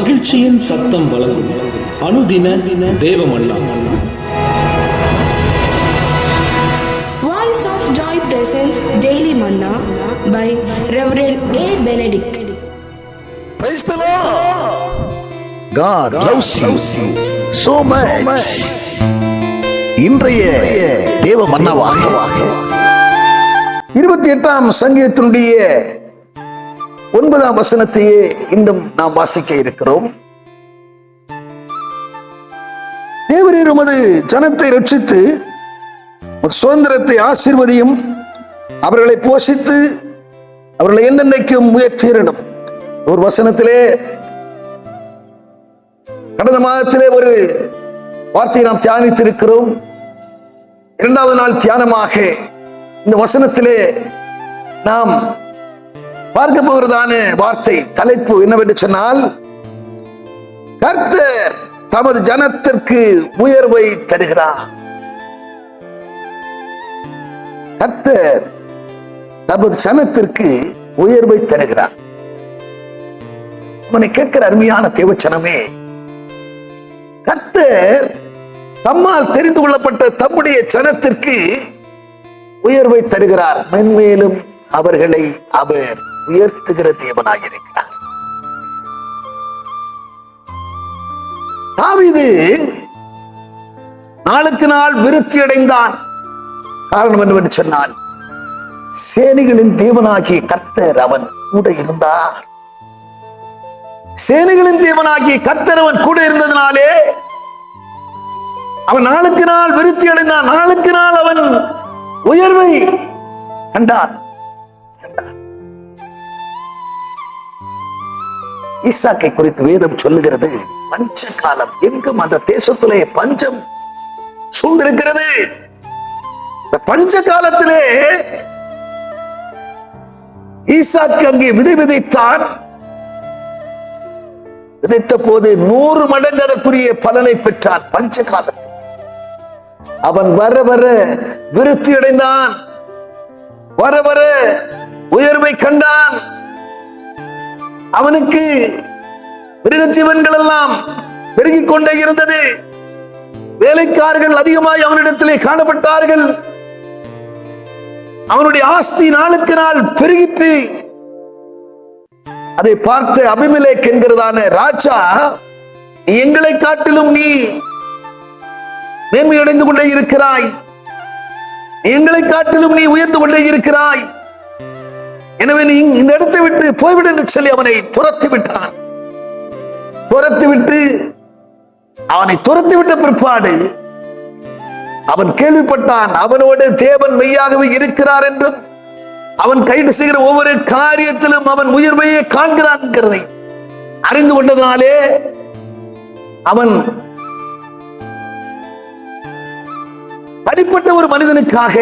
மகிழ்ச்சியின் சத்தம் வழங்கும் அனுதின தேவமல்லா Voice of Joy presents Daily Manna by Reverend A. Benedict. Praise the Lord. God loves you so much. இன்றைய தேவ மன்னவாக இருபத்தி எட்டாம் சங்கீதத்தினுடைய ஒன்பதாம் வசனத்தையே இன்னும் நாம் வாசிக்க இருக்கிறோம். தேவரீர் உமது ஜனத்தை ரட்சித்து சுதந்திரத்தை ஆசிர்வதியும் அவர்களை போஷித்து அவர்களை என்னென்னைக்கும் முயற்சியிடணும் ஒரு வசனத்திலே கடந்த மாதத்திலே ஒரு வார்த்தையை நாம் தியானித்திருக்கிறோம். இரண்டாவது நாள் தியானமாக இந்த வசனத்திலே நாம் பார்க்க போகிறதான வார்த்தை தலைப்பு என்னவென்று சொன்னால் கர்த்தர் தமது ஜனத்திற்கு உயர்வை தருகிறார். கர்த்தர் தமது ஜனத்திற்கு உயர்வை தருகிறார். உன்னை கேட்கிற அருமையான தேவச்சனமே கர்த்தர் தம்மால் தெரிந்து கொள்ளப்பட்ட தம்முடைய ஜனத்திற்கு உயர்வை தருகிறார். மென்மேலும் அவர்களை அவர் உயர்த்துகிற தேவனாக இருக்கிறார் தாவிது நாளுக்கு நாள் விருத்தி அடைந்தான். காரணம் என்னவென்று சொன்னால் சேனைகளின் தேவனாகிய கர்த்தர் அவன் கூட இருந்தார். சேனைகளின் தேவனாகிய கர்த்தர் அவன் கூட இருந்ததினாலே அவன் நாளுக்கு நாள் விருத்தி அடைந்தான். நாளுக்கு நாள் அவன் உயர்வை கண்டான். கண்டான். ஈசாக்கை குறித்து வேதம் சொல்லுகிறது. பஞ்ச காலம் எங்கும் அந்த தேசத்திலே பஞ்சம் சூழ்ந்திருக்கிறது. இந்த பஞ்ச காலத்திலே ஈசாக்கு அங்கே விதை விதைத்தான். விதைத்த போது நூறு மடங்கு அதற்குரிய பலனை பெற்றான் பஞ்ச காலத்தில் அவன் வர வர விருத்தி அடைந்தான் வர வர உயர்வை கண்டான். அவனுக்கு மிருக ஜீவன்கள் எல்லாம் பெருகிக் கொண்டே இருந்தது. வேலைக்காரர்கள் அதிகமாய் அவனிடத்திலே காணப்பட்டார்கள். அவனுடைய ஆஸ்தி நாளுக்கு நாள் பெருகிற்று. அதை பார்த்த அபிமலேக் என்கிறதான ராஜா எங்களை காட்டிலும் நீ மேன்மையடைந்து கொண்டே இருக்கிறாய். எங்களை காட்டிலும் நீ உயர்ந்து கொண்டே இருக்கிறாய். எனவே நீ இந்த இடத்தை விட்டு போய்விடு என்று சொல்லி அவனை துரத்தி விட்டான். துரத்தி விட்டு அவனை துரத்தி விட்ட பிற்பாடு அவன் கேள்விப்பட்டான் அவனோடு தேவன் மெய்யாகவே இருக்கிறார் என்றும் அவன் கைது செய்கிற ஒவ்வொரு காரியத்திலும் அவன் உயர்வையே காண்கிறான் என்கிறதை அறிந்து கொண்டதனாலே அவன் தனிப்பட்ட ஒரு மனிதனுக்காக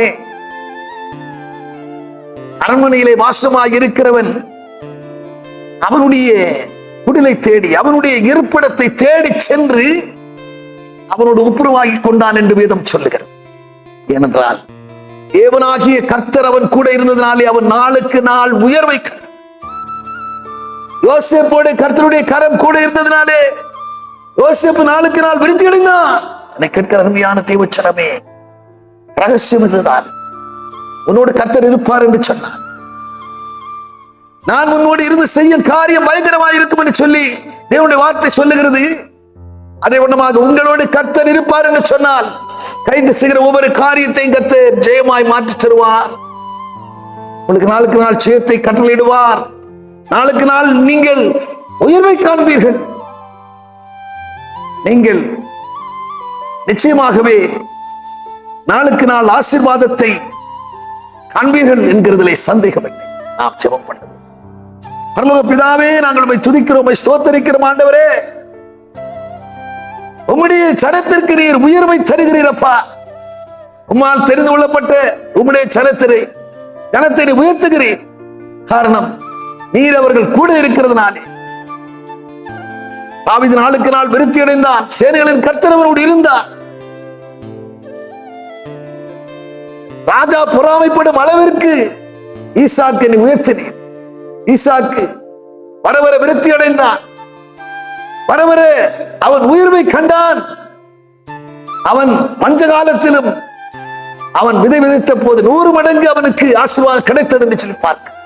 அரண்மனையிலே வாசமாக இருக்கிறவன் அவனுடைய குடிலை தேடி அவனுடைய இருப்பிடத்தை தேடி சென்று அவனோடு ஒப்புரவாகி கொண்டான் என்று வேதம் சொல்லுகிறது. ஏனென்றால் தேவனாகிய கர்த்தர் அவன் கூட இருந்ததினாலே அவன் நாளுக்கு நாள் உயர்வை கண்டான். யோசேப்போடு கர்த்தருடைய கரம் கூட இருந்ததினாலே யோசேப்பு நாளுக்கு நாள் விருத்தி அடைந்தான். என்னை கேட்கிற அருமையான தேவச்சனமே ரகசியம் இதுதான். உன்னோடு கத்தர் இருப்பார் என்று சொன்னார். நான் உன்னோடு இருந்து செய்யும் காரியம் பயங்கரமாக இருக்கும் என்று சொல்லி தேவனுடைய வார்த்தை சொல்லுகிறது. அதே ஒன்றமாக உங்களோடு கர்த்தர் இருப்பார் என்று சொன்னால் கைட்டு செய்கிற ஒவ்வொரு காரியத்தையும் கர்த்தர் ஜெயமாய் மாற்றி தருவார். உங்களுக்கு நாளுக்கு நாள் ஜெயத்தை கட்டளையிடுவார் நாளுக்கு நாள் நீங்கள் உயர்வை காண்பீர்கள். நீங்கள் நிச்சயமாகவே நாளுக்கு நாள் ஆசீர்வாதத்தை காண்பீர்கள் என்கிறதிலே சந்தேகமில்லை. நாம் ஜெபம் பண்ணுவோம். பரலோக பிதாவே நாங்கள் உண்மை துதிக்கிறோம் ஸ்தோத்தரிக்கிறோம் ஆண்டவரே. உம்முடைய சரத்திற்கு நீர் உயர்வை தருகிறீரப்பா. உம்மால் தெரிந்து கொள்ளப்பட்டு உம்முடைய சரத்திரை ஜனத்தை நீர் உயர்த்துகிறீர். காரணம் நீர் அவர்கள் கூட இருக்கிறதுனாலே. தாவித நாளுக்கு நாள் விருத்தி அடைந்தான் சேனைகளின் கர்த்தரவரோடு இருந்தார். ராஜா பொறாமைப்படும் அளவிற்கு ஈசாக்கு நீ உயர்த்தினீர். ஈசாக்கு வர வர விருத்தி அடைந்தான் வர வர அவன் உயர்வை கண்டான். அவன் பஞ்ச காலத்திலும் அவன் விதை விதைத்த போது நூறு மடங்கு அவனுக்கு ஆசீர்வாதம் கிடைத்தது என்று சொல்லி பார்க்க.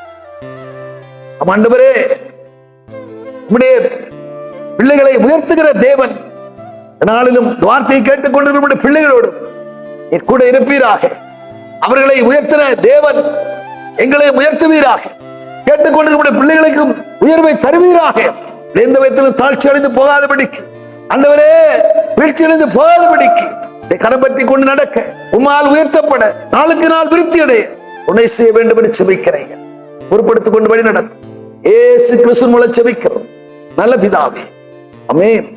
ஆண்டவரே உம்முடைய பிள்ளைகளை உயர்த்துகிற தேவன் நாளிலும் வார்த்தையை கேட்டுக்கொண்டு நம்முடைய பிள்ளைகளோடும் கூட இருப்பீராக. அவர்களை உயர்த்தின தேவன் எங்களை உயர்த்துவீராக. கேட்டுக்கொண்டிருக்கிற பிள்ளைகளுக்கும் உயர்வை தருவீராக. எந்த விதத்திலும் தாழ்ச்சி அடைந்து போகாதபடிக்கு. அந்தவரே வீழ்ச்சி அடைந்து போகாதபடிக்கு. இதை கரம் பற்றி கொண்டு நடக்க. உம்மால் உயர்த்தப்பட. நாளுக்கு நாள் விருத்தி அடைய உன்னை செய்ய வேண்டும் என்று செபிக்கிறேன். பொறுப்படுத்திக் கொண்டு வழி நடக்கும் ஏசு கிறிஸ்து மூலம் செபிக்கிறோம். நல்ல பிதாவே. அமேன்